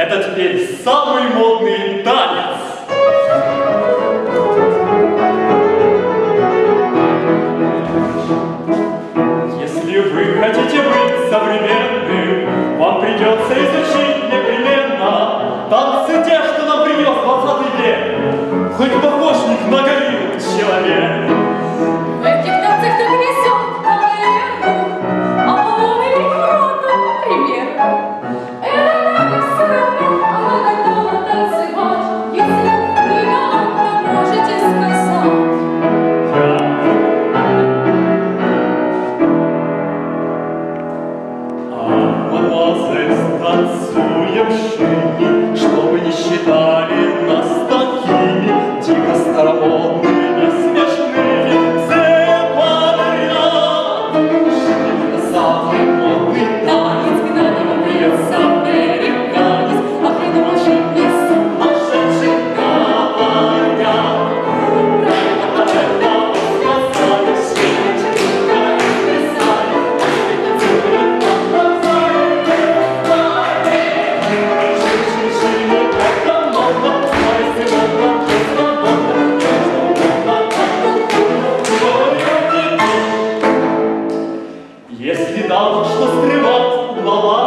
Это теперь самый модный танец. Если вы хотите быть современным, вам придется изучить танцуем шаги, чтобы не считали нас. что скрывать в.